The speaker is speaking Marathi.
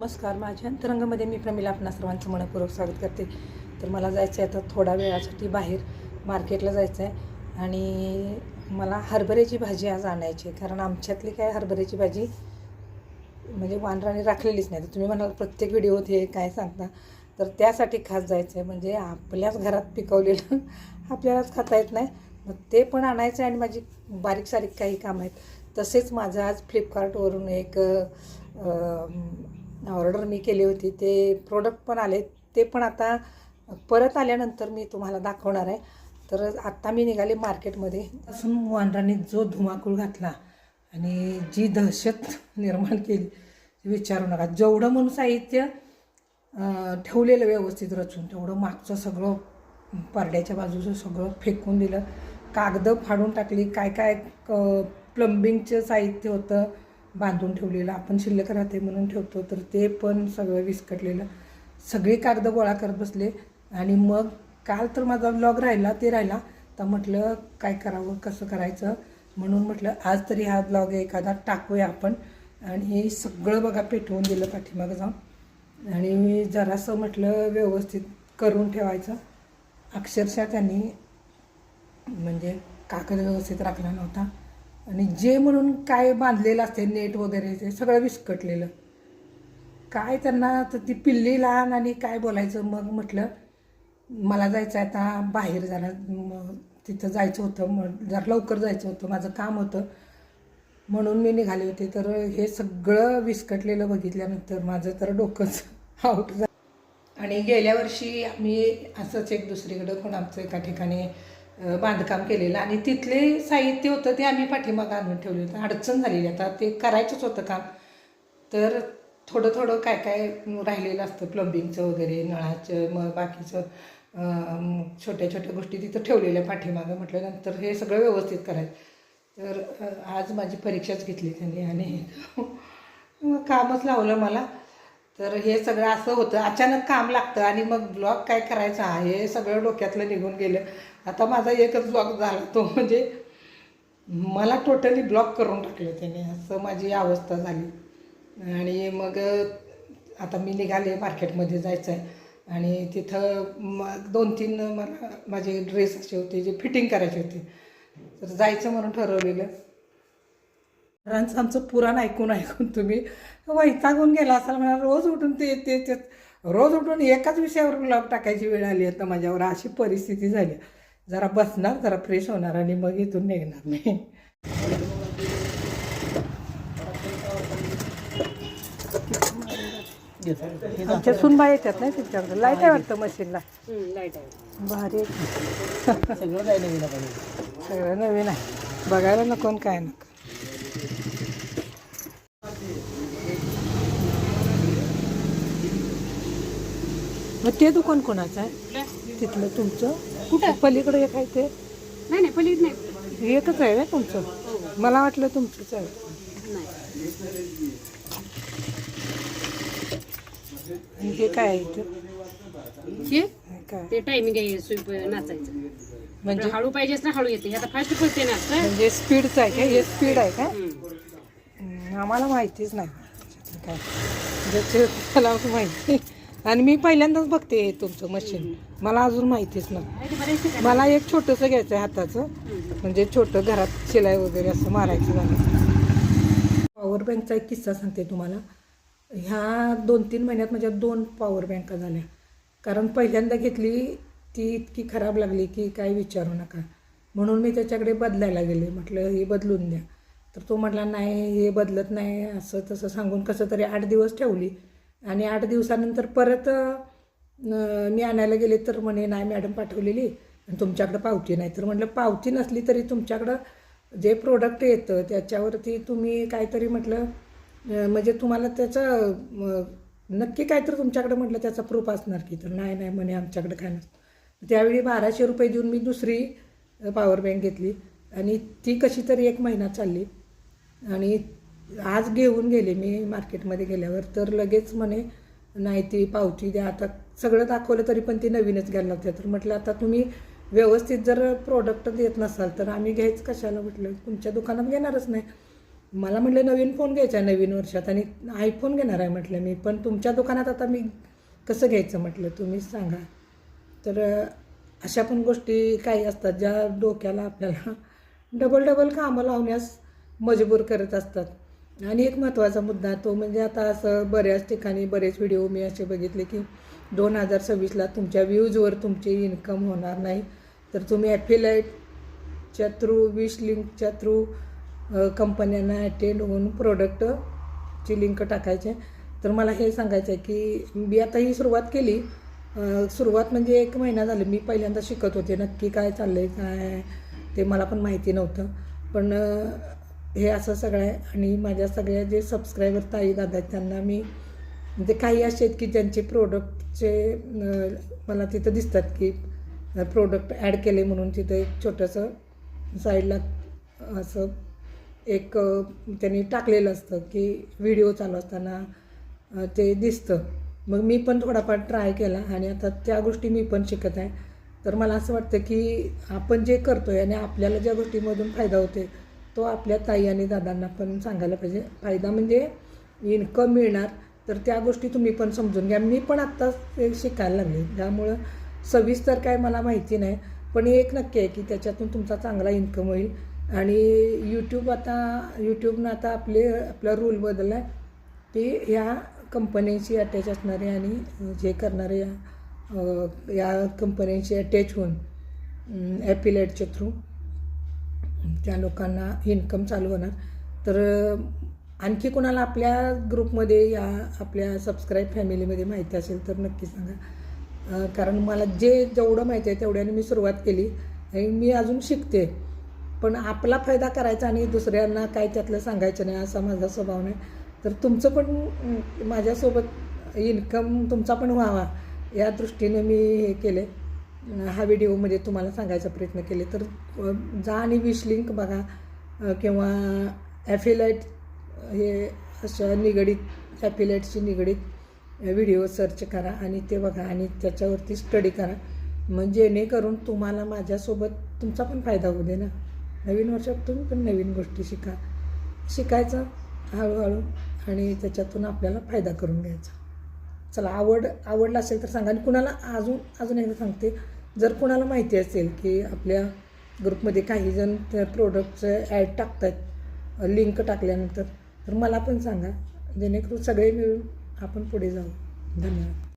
नमस्कार माझ्या अंतरंगामध्ये मी प्रमिला आपणा सर्वांचं मनपूर्वक स्वागत करते. तर मला जायचं आहे आता थोड्या वेळासाठी बाहेर मार्केटला जायचं आहे आणि मला हरभऱ्याची भाजी आज आणायची आहे. कारण आमच्यातली काय हरभऱ्याची भाजी म्हणजे वानराने राखलेलीच नाही. तर तुम्ही म्हणाल प्रत्येक व्हिडिओत हे काय सांगता? तर त्यासाठी खास जायचं आहे म्हणजे आपल्याच घरात पिकवलेलं आपल्यालाच खाता येत नाही. मग ते पण आणायचं आहे आणि माझी बारीक सारीक काही कामं आहेत. तसेच माझं आज फ्लिपकार्टवरून एक ऑर्डर मी केली होती ते प्रोडक्ट पण आले ते पण आता परत आल्यानंतर मी तुम्हाला दाखवणार आहे. तर आत्ता मी निघाले मार्केटमध्ये. असून वानराने जो धुमाकूळ घातला आणि जी दहशत निर्माण केली विचारू नका. जेवढं म्हणून साहित्य ठेवलेलं व्यवस्थित रचून तेवढं मागचं सगळं पारड्याच्या बाजूचं सगळं फेकून दिलं. कागदं फाडून टाकली काय काय प्लंबिंगचं साहित्य होतं बांधून ठेवलेलं आपण शिल्लक राहते म्हणून ठेवतो. तर ते पण सगळं विस्कटलेलं. सगळी कागदं गोळा करत बसले आणि मग काल तर माझा ब्लॉग राहिला ते राहिला. तर म्हटलं काय करावं कसं करायचं? म्हणून म्हटलं आज तरी हा ब्लॉग एखादा टाकूया आपण. आणि हे सगळं बघा पेटवून दिलं पाठीमागं जाऊन. आणि मी जरासं म्हटलं व्यवस्थित करून ठेवायचं. अक्षरशः त्यांनी म्हणजे कागद व्यवस्थित राखला नव्हता. आणि जे म्हणून काय बांधलेलं असते नेट वगैरे ते सगळं विस्कटलेलं. काय त्यांना तर ती पिल्ली लहान आणि काय बोलायचं मग म्हटलं मला जायचं आहे आता बाहेर जरा मग तिथं जायचं होतं मग जरा लवकर जायचं होतं माझं काम होतं. म्हणून मी निघाले होते. तर हे सगळं विस्कटलेलं बघितल्यानंतर माझं तर डोकंच आऊट झालं. आणि गेल्या वर्षी आम्ही असंच एक दुसरीकडं पण आमचं एका ठिकाणी बांधकाम केलेलं आणि तिथले साहित्य होतं ते आम्ही पाठीमागं आणून ठेवले होतं. अडचण झालेली. आता ते करायचंच होतं काम. तर थोडं थोडं काय काय राहिलेलं असतं. प्लंबिंगचं वगैरे नळाचं मग बाकीचं छोट्या छोट्या गोष्टी तिथं ठेवलेल्या पाठीमागं. म्हटल्यानंतर हे सगळं व्यवस्थित करायचं. तर आज माझी परीक्षाच घेतली त्यांनी आणि कामच लावलं मला. तर हे सगळं असं होतं. अचानक काम लागतं आणि मग ब्लॉग काय करायचा? हे सगळं डोक्यातलं निघून गेलं. आता माझा एकच ब्लॉग झाला. तो म्हणजे मला टोटली ब्लॉक करून टाकलं त्याने. असं माझी अवस्था झाली. आणि मग आता मी निघाले मार्केटमध्ये जायचं आहे आणि तिथं मग दोन तीन मला माझे ड्रेस असे होते जे फिटिंग करायचे होते. तर जायचं म्हणून ठरवलेलं. रांचं आमचं पुराण ऐकून ऐकून तुम्ही वैतागून गेला असाल म्हणा रोज उठून ते ते ते रोज उठून एकाच विषयावर ब्लॉग टाकायची वेळ आली आता माझ्यावर. अशी परिस्थिती झाली. जरा बसणार जरा फ्रेश होणार आणि मग इथून निघणार मी. आमच्या सुनबा येतात नाही तुमच्याकडे लाइट आहे वाटतं मशीनला लाइट आहे. भारी आहे. सगळं काय नवीन सगळं नवीन आहे. बघायला नको आणि काय नको. मग ते दुकान कोणाचं आहे? तिथलं तुमचं? कुठं? पलीकडे एक आहे ते? नाही नाही पलीड नाही. एकच आहे ना तुमचं? मला वाटलं तुमचंच आहे. नाही. आणि हे काय आहे इथं? हे? हे काय? ते टायमिंग आहे स्वीप नाचायचं. म्हणजे? हळू पाहिजेच ना हळू येते. आता फास्ट पडते नाचतं म्हणजे स्पीडचं आहे का? हे स्पीड आहे का? आम्हाला माहितीच नाही. काय? ज्याचे त्याला माहिती. आणि मी पहिल्यांदाच बघते हे तुमचं मशीन मला अजून माहितीच नाही. मला एक छोटंसं घ्यायचं आहे हाताचं. म्हणजे छोटं घरात शिलाई वगैरे असं मारायचं झालं. पॉवर बँकचा एक किस्सा सांगते तुम्हाला. ह्या दोन तीन महिन्यात माझ्या दोन पॉवर बँका झाल्या. कारण पहिल्यांदा घेतली ती इतकी खराब लागली की काय विचारू नका. म्हणून मी त्याच्याकडे बदलायला गेले. म्हटलं हे बदलून द्या. तर तो म्हटला नाही हे बदलत नाही. असं तसं सांगून कसं तरी आठ दिवस ठेवली. आणि आठ दिवसानंतर परत मी आणायला गेले तर म्हणे नाही मॅडम पाठवलेली आणि तुमच्याकडं पावती नाही. तर म्हटलं पावती नसली तरी तुमच्याकडं जे प्रोडक्ट येतं त्याच्यावरती तुम्ही काहीतरी म्हटलं म्हणजे तुम्हाला त्याचं नक्की काहीतरी तुमच्याकडं म्हटलं त्याचा प्रूफ असणार की. तर नाही नाही म्हणे आमच्याकडे काय नसतं. त्यावेळी बाराशे रुपये देऊन मी दुसरी पॉवर बँक घेतली आणि ती कशी तरी एक महिना चालली आणि आज घेऊन गेले मी मार्केटमध्ये गेल्यावर तर लगेच म्हणे नाही ती पावती द्या. आता सगळं दाखवलं तरी पण ती नवीनच घ्यायला लागते. तर म्हटलं आता तुम्ही व्यवस्थित जर प्रोडक्ट देत नसाल तर आम्ही घ्यायचं कशाला? म्हटलं तुमच्या दुकानात घेणारच नाही. मला म्हटलं नवीन फोन घ्यायचा आहे नवीन वर्षात आणि आयफोन घेणार आहे म्हटलं मी. पण तुमच्या दुकानात आता मी कसं घ्यायचं? म्हटलं तुम्हीच सांगा. तर अशा पण गोष्टी काही असतात ज्या डोक्याला आपल्याला डबल डबल कामं लावण्यास मजबूर करत असतात. आणि एक महत्त्वाचा मुद्दा तो म्हणजे आता असं बऱ्याच ठिकाणी बरेच व्हिडिओ मी असे बघितले की दोन हजार सव्वीसला तुमच्या व्ह्यूजवर तुमची इन्कम होणार नाही. तर तुम्ही ॲफिलाईटच्या थ्रू विश लिंकच्या थ्रू कंपन्यांना अटेंड होऊन प्रोडक्टची लिंक टाकायचे. तर मला हे सांगायचं आहे की मी आता ही सुरुवात केली. सुरुवात म्हणजे एक महिना झाली. मी पहिल्यांदा शिकत होते. नक्की काय चाललं आहे काय ते मला पण माहिती नव्हतं. पण हे असं सगळं आहे. आणि माझ्या सगळ्या जे सबस्क्रायबर ताई दादा आहेत त्यांना मी म्हणजे काही असे आहेत की ज्यांचे प्रोडक्टचे मला तिथं दिसतात की प्रोडक्ट ॲड केले म्हणून तिथं एक छोटंसं साईडला असं एक त्यांनी टाकलेलं असतं की व्हिडिओ चालू असताना ते दिसतं. मग मी पण थोडाफार ट्राय केला आणि आता त्या गोष्टी मी पण शिकत आहे. तर मला असं वाटतं की आपण जे करतो आहे आणि आपल्याला ज्या गोष्टीमधून फायदा होते तो आपल्या ताई आणि दादांना पण सांगायला पाहिजे. फायदा म्हणजे इन्कम मिळणार तर त्या गोष्टी तुम्ही पण समजून घ्या. मी पण आत्ताच ते शिकायला लागले. त्यामुळं सविस्तर काय मला माहिती नाही पण एक नक्की आहे की त्याच्यातून तुमचा चांगला इन्कम होईल. आणि यूट्यूब आता यूट्यूबनं आता आपले आपला रूल बदलला आहे की ह्या कंपन्यांशी अटॅच असणारे आणि जे करणारे या या कंपन्यांशी अटॅच होऊन ॲपिलेटच्या थ्रू त्या लोकांना इन्कम चालू होणार. तर आणखी कोणाला आपल्या ग्रुपमध्ये या आपल्या सबस्क्राईब फॅमिलीमध्ये माहिती असेल तर नक्की सांगा. कारण मला जे जेवढं माहिती आहे तेवढ्याने मी सुरुवात केली. आणि मी अजून शिकते. पण आपला फायदा करायचा आणि दुसऱ्यांना काय त्यातलं सांगायचं नाही असा माझा स्वभाव नाही. तर तुमचं पण माझ्यासोबत इन्कम तुमचा पण व्हावा या दृष्टीनं मी हे केले. हा व्हिडिओमध्ये तुम्हाला सांगायचा प्रयत्न केले तर जा आणि विश लिंक बघा किंवा ॲफिलाईट हे अशा निगडीत ॲफिलाईटशी निगडीत व्हिडिओ सर्च करा आणि ते बघा आणि त्याच्यावरती स्टडी करा. मग जेणेकरून तुम्हाला माझ्यासोबत तुमचा पण फायदा होऊ दे ना. नवीन वर्षात तुम्ही पण नवीन गोष्टी शिका. शिकायचं हळूहळू आणि त्याच्यातून आपल्याला फायदा करून घ्यायचा. चला आवड आवडला असेल तर सांगा. आणि कुणाला अजून अजून एकदा सांगते जर कुणाला माहिती असेल की आपल्या ग्रुपमध्ये काही जण त्या प्रोडक्टचं ॲड टाकतात लिंक टाकल्यानंतर तर मला पण सांगा. जेणेकरून सगळे मिळून आपण पुढे जाऊ. धन्यवाद.